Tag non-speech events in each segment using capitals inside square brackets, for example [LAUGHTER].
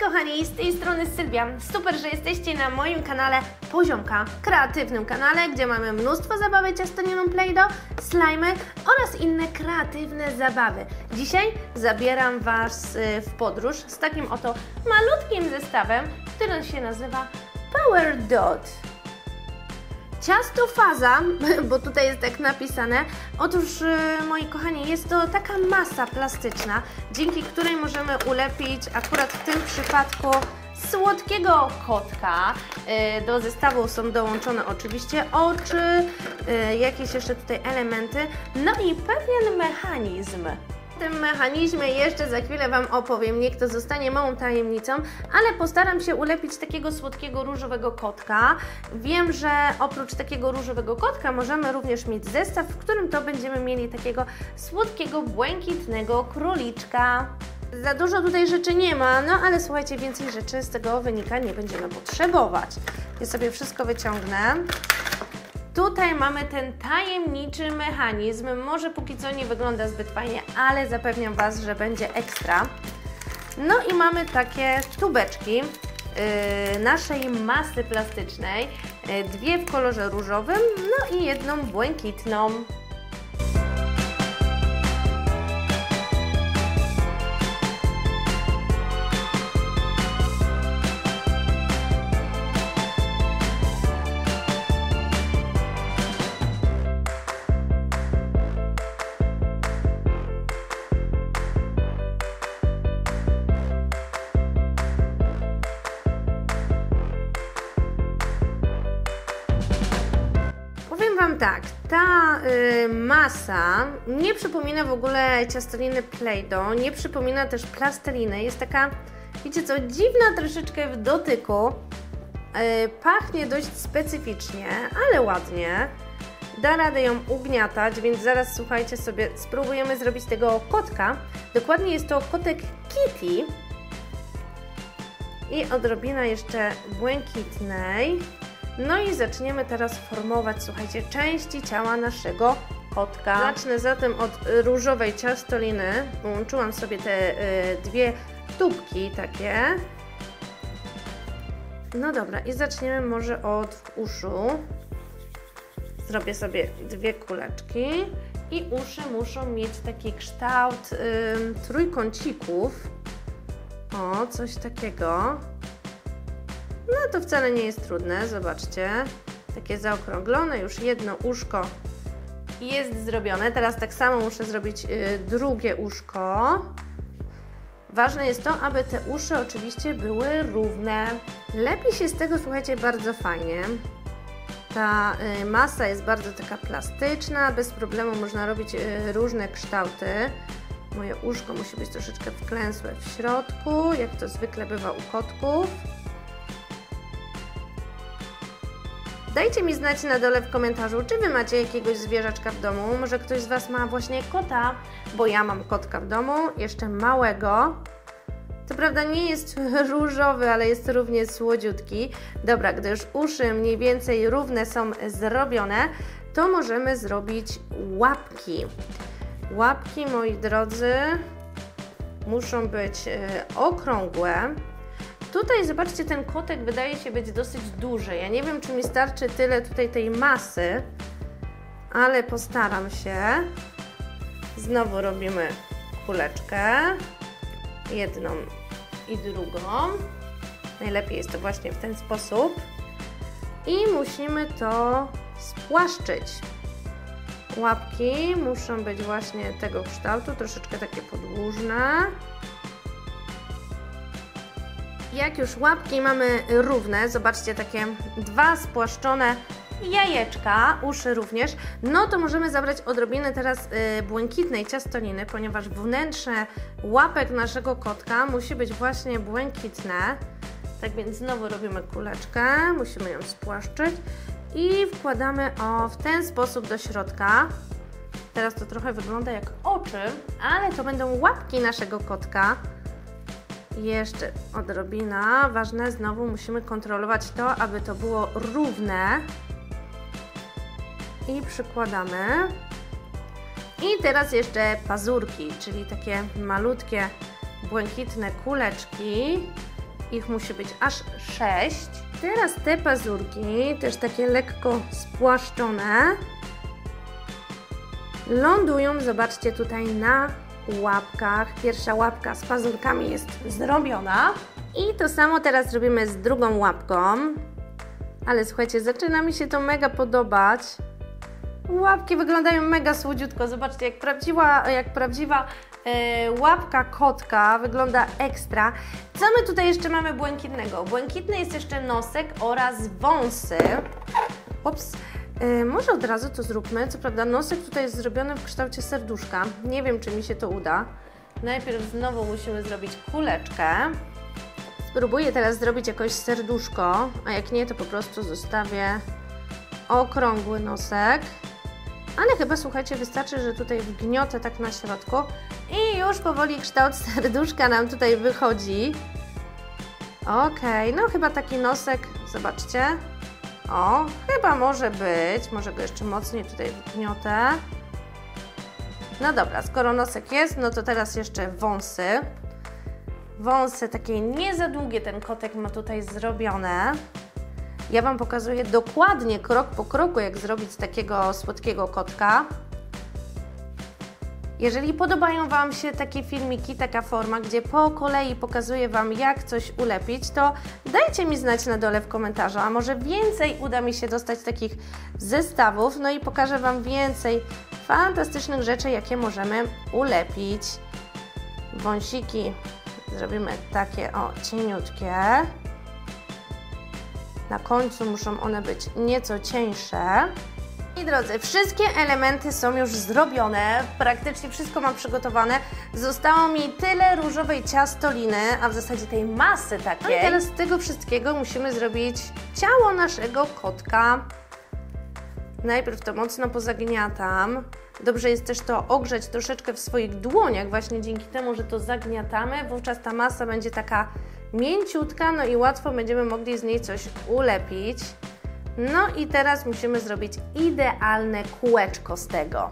kochani, z tej strony Sylwia. Super, że jesteście na moim kanale Poziomka, kreatywnym kanale, gdzie mamy mnóstwo zabawy ciastoniną Play-Doh, slimy oraz inne kreatywne zabawy. Dzisiaj zabieram Was y, w podróż z takim oto malutkim zestawem, który się nazywa Power Dot. Ciasto faza, [LAUGHS] bo tutaj jest tak napisane. Otóż, y, moi kochani, jest to taka masa plastyczna, dzięki której możemy ulepić akurat w tym przypadku słodkiego kotka. Y, do zestawu są dołączone oczywiście oczy, y, jakieś jeszcze tutaj elementy, no i pewien mechanizm tym mechanizmie jeszcze za chwilę Wam opowiem, niech to zostanie małą tajemnicą, ale postaram się ulepić takiego słodkiego różowego kotka. Wiem, że oprócz takiego różowego kotka możemy również mieć zestaw, w którym to będziemy mieli takiego słodkiego, błękitnego króliczka. Za dużo tutaj rzeczy nie ma, no ale słuchajcie, więcej rzeczy z tego wynika nie będziemy potrzebować. Ja sobie wszystko wyciągnę. Tutaj mamy ten tajemniczy mechanizm. Może póki co nie wygląda zbyt fajnie, ale zapewniam Was, że będzie ekstra. No i mamy takie tubeczki yy, naszej masy plastycznej. Yy, dwie w kolorze różowym, no i jedną błękitną. Wam tak, ta y, masa nie przypomina w ogóle ciastoliny Play-Doh, nie przypomina też plasteliny, jest taka, wiecie co, dziwna troszeczkę w dotyku, y, pachnie dość specyficznie, ale ładnie, da radę ją ugniatać, więc zaraz słuchajcie sobie, spróbujemy zrobić tego kotka, dokładnie jest to kotek Kitty. I odrobina jeszcze błękitnej, no i zaczniemy teraz formować, słuchajcie, części ciała naszego kotka. Zacznę zatem od różowej ciastoliny. Połączyłam sobie te y, dwie tubki takie. No dobra, i zaczniemy może od uszu. Zrobię sobie dwie kuleczki. I uszy muszą mieć taki kształt y, trójkącików. O, coś takiego. No to wcale nie jest trudne, zobaczcie. Takie zaokrąglone, już jedno uszko jest zrobione. Teraz tak samo muszę zrobić y, drugie uszko. Ważne jest to, aby te uszy oczywiście były równe. Lepi się z tego, słuchajcie, bardzo fajnie. Ta y, masa jest bardzo taka plastyczna, bez problemu można robić y, różne kształty. Moje uszko musi być troszeczkę wklęsłe w środku, jak to zwykle bywa u kotków. Dajcie mi znać na dole w komentarzu, czy Wy macie jakiegoś zwierzaczka w domu. Może ktoś z Was ma właśnie kota, bo ja mam kotka w domu, jeszcze małego. Co prawda nie jest [LAUGHS] różowy, ale jest równie słodziutki. Dobra, gdy już uszy mniej więcej równe są zrobione, to możemy zrobić łapki. Łapki, moi drodzy, muszą być e, okrągłe. Tutaj zobaczcie, ten kotek wydaje się być dosyć duży. Ja nie wiem, czy mi starczy tyle tutaj tej masy, ale postaram się. Znowu robimy kuleczkę. Jedną i drugą. Najlepiej jest to właśnie w ten sposób. I musimy to spłaszczyć. Łapki muszą być właśnie tego kształtu, troszeczkę takie podłużne. Jak już łapki mamy równe, zobaczcie takie dwa spłaszczone jajeczka, uszy również, no to możemy zabrać odrobinę teraz y, błękitnej ciastoliny, ponieważ wnętrze łapek naszego kotka musi być właśnie błękitne. Tak więc znowu robimy kuleczkę, musimy ją spłaszczyć i wkładamy o w ten sposób do środka. Teraz to trochę wygląda jak oczy, ale to będą łapki naszego kotka. Jeszcze odrobina. Ważne, znowu musimy kontrolować to, aby to było równe. I przykładamy. I teraz jeszcze pazurki, czyli takie malutkie, błękitne kuleczki. ich musi być aż 6. Teraz te pazurki, też takie lekko spłaszczone, lądują, zobaczcie tutaj na łapkach. Pierwsza łapka z pazurkami jest zrobiona. I to samo teraz zrobimy z drugą łapką. Ale słuchajcie, zaczyna mi się to mega podobać. Łapki wyglądają mega słodziutko. Zobaczcie, jak prawdziwa, jak prawdziwa e, łapka kotka wygląda ekstra. Co my tutaj jeszcze mamy błękitnego? Błękitny jest jeszcze nosek oraz wąsy. Ups. E, może od razu to zróbmy. Co prawda nosek tutaj jest zrobiony w kształcie serduszka. Nie wiem, czy mi się to uda. Najpierw znowu musimy zrobić kuleczkę. Spróbuję teraz zrobić jakoś serduszko, a jak nie, to po prostu zostawię okrągły nosek. Ale chyba, słuchajcie, wystarczy, że tutaj wgniotę tak na środku i już powoli kształt [LAUGHS] serduszka nam tutaj wychodzi. Ok, no chyba taki nosek, zobaczcie. O, chyba może być. Może go jeszcze mocniej tutaj wgniotę. No dobra, skoro nosek jest, no to teraz jeszcze wąsy. Wąsy takie nie za długie ten kotek ma tutaj zrobione. Ja Wam pokazuję dokładnie, krok po kroku, jak zrobić takiego słodkiego kotka. Jeżeli podobają Wam się takie filmiki, taka forma, gdzie po kolei pokazuję Wam, jak coś ulepić, to dajcie mi znać na dole w komentarzu, a może więcej uda mi się dostać takich zestawów, no i pokażę Wam więcej fantastycznych rzeczy, jakie możemy ulepić. Wąsiki zrobimy takie o cieniutkie. Na końcu muszą one być nieco cieńsze. Drodzy, wszystkie elementy są już zrobione, praktycznie wszystko mam przygotowane. Zostało mi tyle różowej ciastoliny, a w zasadzie tej masy takiej. No i teraz z tego wszystkiego musimy zrobić ciało naszego kotka. Najpierw to mocno pozagniatam. Dobrze jest też to ogrzeć troszeczkę w swoich dłoniach, właśnie dzięki temu, że to zagniatamy. Wówczas ta masa będzie taka mięciutka, no i łatwo będziemy mogli z niej coś ulepić. No i teraz musimy zrobić idealne kółeczko z tego.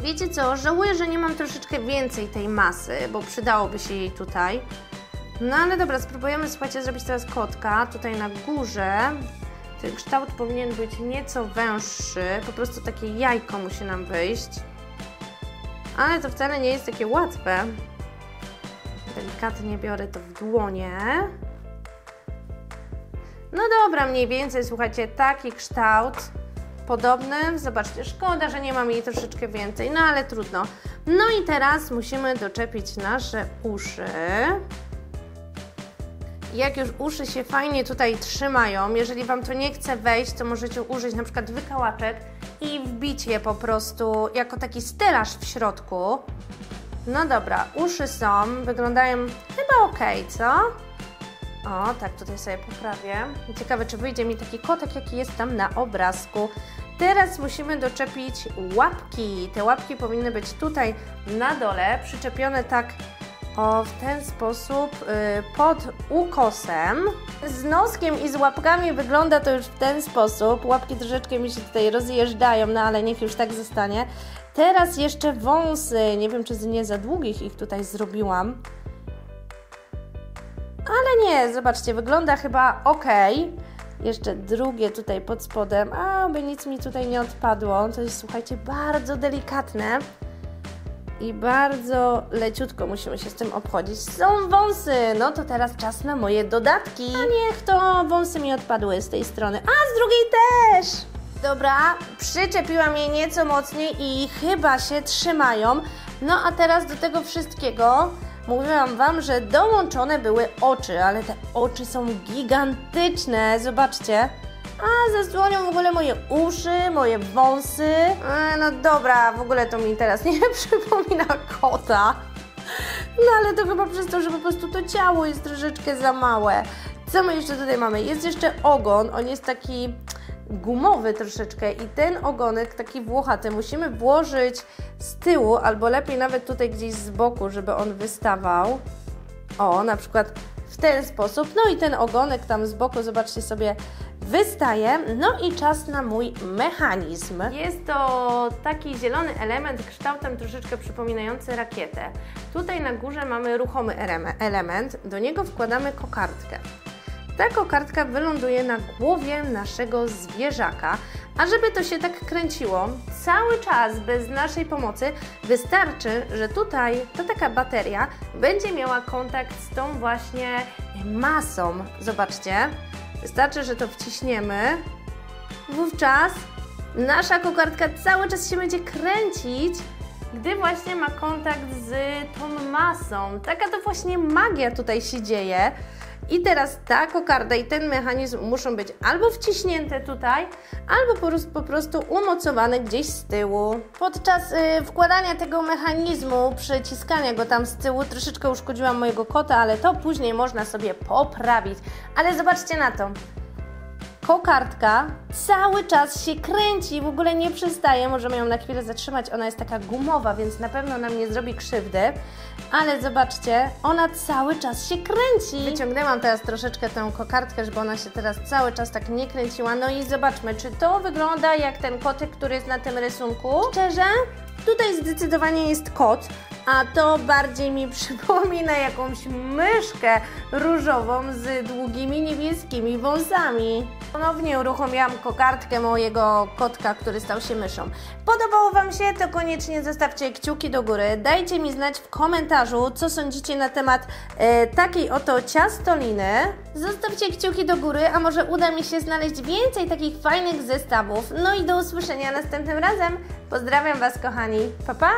Wiecie co, żałuję, że nie mam troszeczkę więcej tej masy, bo przydałoby się jej tutaj. No ale dobra, spróbujemy, słuchajcie, zrobić teraz kotka tutaj na górze. Ten kształt powinien być nieco węższy, po prostu takie jajko musi nam wyjść. Ale to wcale nie jest takie łatwe. Delikatnie biorę to w dłonie. No dobra, mniej więcej, słuchajcie, taki kształt podobny. Zobaczcie, szkoda, że nie mam jej troszeczkę więcej, no ale trudno. No i teraz musimy doczepić nasze uszy. Jak już uszy się fajnie tutaj trzymają, jeżeli Wam to nie chce wejść, to możecie użyć na przykład wykałaczek i wbić je po prostu jako taki stelaż w środku. No dobra, uszy są, wyglądają chyba ok, co? O, tak, tutaj sobie poprawię. Ciekawe, czy wyjdzie mi taki kotek, jaki jest tam na obrazku. Teraz musimy doczepić łapki. Te łapki powinny być tutaj na dole, przyczepione tak o, w ten sposób y, pod ukosem. Z noskiem i z łapkami wygląda to już w ten sposób. Łapki troszeczkę mi się tutaj rozjeżdżają, no ale niech już tak zostanie. Teraz jeszcze wąsy. Nie wiem, czy nie za długich ich tutaj zrobiłam. Ale nie, zobaczcie, wygląda chyba ok. Jeszcze drugie tutaj pod spodem, a by nic mi tutaj nie odpadło. To jest, słuchajcie, bardzo delikatne i bardzo leciutko musimy się z tym obchodzić. Są wąsy, no to teraz czas na moje dodatki. A niech to wąsy mi odpadły z tej strony, a z drugiej też. Dobra, przyczepiłam je nieco mocniej i chyba się trzymają. No a teraz do tego wszystkiego mówiłam Wam, że dołączone były oczy, ale te oczy są gigantyczne, zobaczcie. A zasłonią w ogóle moje uszy, moje wąsy. E, no dobra, w ogóle to mi teraz nie [LAUGHS] przypomina kota. No ale to chyba przez to, że po prostu to ciało jest troszeczkę za małe. Co my jeszcze tutaj mamy? Jest jeszcze ogon, on jest taki gumowy troszeczkę i ten ogonek taki włochaty musimy włożyć z tyłu albo lepiej nawet tutaj gdzieś z boku, żeby on wystawał. O, na przykład w ten sposób. No i ten ogonek tam z boku, zobaczcie sobie, wystaje. No i czas na mój mechanizm. Jest to taki zielony element kształtem troszeczkę przypominający rakietę. Tutaj na górze mamy ruchomy element, do niego wkładamy kokardkę. Ta kokardka wyląduje na głowie naszego zwierzaka, a żeby to się tak kręciło cały czas bez naszej pomocy, wystarczy, że tutaj to taka bateria będzie miała kontakt z tą właśnie masą. Zobaczcie, wystarczy, że to wciśniemy. Wówczas nasza kokardka cały czas się będzie kręcić, gdy właśnie ma kontakt z tą masą. Taka to właśnie magia tutaj się dzieje. I teraz ta kokarda i ten mechanizm muszą być albo wciśnięte tutaj, albo po prostu, umocowane gdzieś z tyłu. Podczas y, wkładania tego mechanizmu, przyciskania go tam z tyłu, troszeczkę uszkodziłam mojego kota, ale to później można sobie poprawić. Ale zobaczcie na to kokardka cały czas się kręci, w ogóle nie przestaje. Możemy ją na chwilę zatrzymać, ona jest taka gumowa, więc na pewno nam nie zrobi krzywdy. Ale zobaczcie, ona cały czas się kręci. Wyciągnęłam teraz troszeczkę tę kokardkę, żeby ona się teraz cały czas tak nie kręciła. No i zobaczmy, czy to wygląda jak ten kotek, który jest na tym rysunku. Szczerze, tutaj zdecydowanie jest kot, a to bardziej mi [LAUGHS] przypomina jakąś myszkę różową z długimi niebieskimi wąsami. Ponownie uruchomiłam kokardkę mojego kotka, który stał się myszą. Podobało Wam się? To koniecznie zostawcie kciuki do góry. Dajcie mi znać w komentarzu, co sądzicie na temat e, takiej oto ciastoliny. Zostawcie kciuki do góry, a może uda mi się znaleźć więcej takich fajnych zestawów. No i do usłyszenia następnym razem. Pozdrawiam Was kochani. Pa pa!